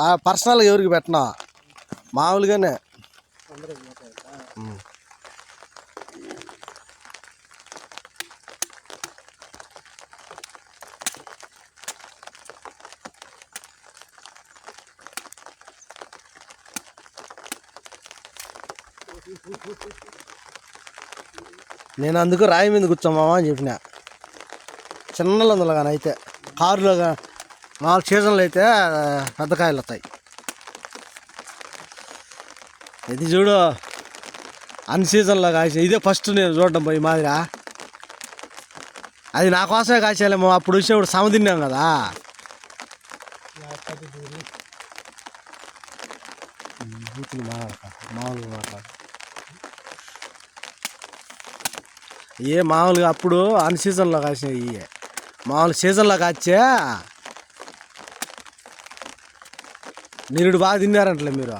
పర్సనల్గా ఎవరికి పెట్టినా? మామూలుగానే. నేను అందుకు రాయి మీద కూర్చోమామా అని చెప్పిన. చిన్నలు అందులో కానీ అయితే. కారులో నాలుగు సీజన్లు అయితే పెద్ద కాయలు వస్తాయి. ఇది చూడు అన్ సీజన్లో కాసే. ఇదే ఫస్ట్ నేను చూడడం పోయి మాదిరా. అది నా కోసమే కాసేలేమో అప్పుడు వచ్చినప్పుడు సమ తిన్నాం కదా. మామూలుగా మాట్లాడు ఏ మామూలుగా అప్పుడు అన్ సీజన్లో కాసినాయి ఇవే. మామూలు సీజన్లో కాచే నిరుడు బాగా తిన్నారంటలే మీరు.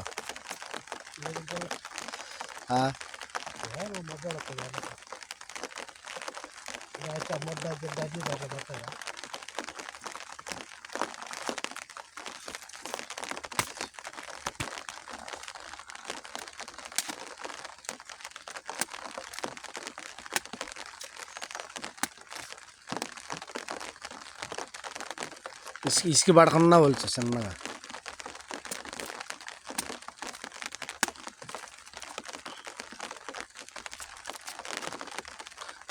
ఇసుక ఇసుక పడకుండా వలుచు చిన్నగా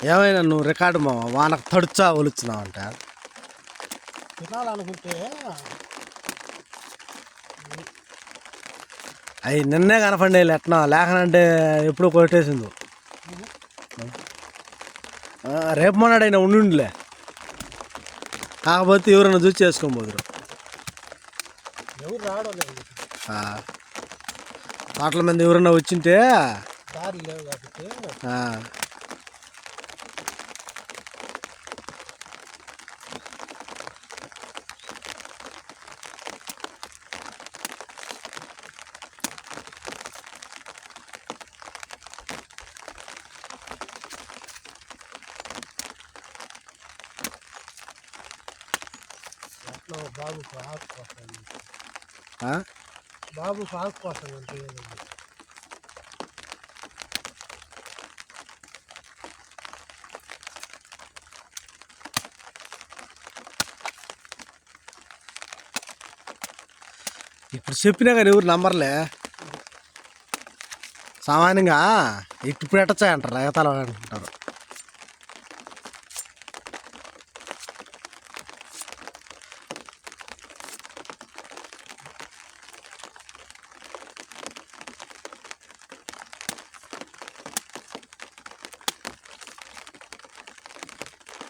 ఏమైనా నువ్వు రికార్డు మా వానకు తడుచా ఒలుచున్నావు అంట. తినాలనుకుంటే అవి నిన్నే కనపండి ఎట్నా లేకనంటే ఎప్పుడో కొట్టేసింది. రేపు మొన్నాడైనా ఉండుండిలే. కాకపోతే ఎవరైనా చూసి చేసుకొని పోదురు. ఎవరు రావడం లేదు. ఆ. తోటల మీద ఎవరైనా వచ్చింటే దారి లేవు కాబట్టి. బాబుకు ఆకు కోసం ఆ? బాబుకు ఆకు కోసం అంటే ఇప్పుడు చెప్పినా కానీ ఎవరు నంబర్లే సామాన్యంగా ఇటు పెట్టచ్చా అంటారు ఎగతాలు అంటారు.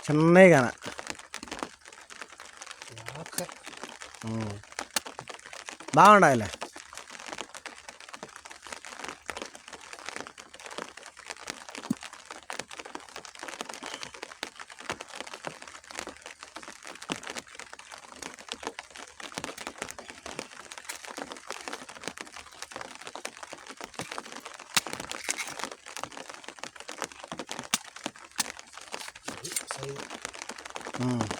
చిన్నవి కానీ ఆకే బాగుండాలి Hmm.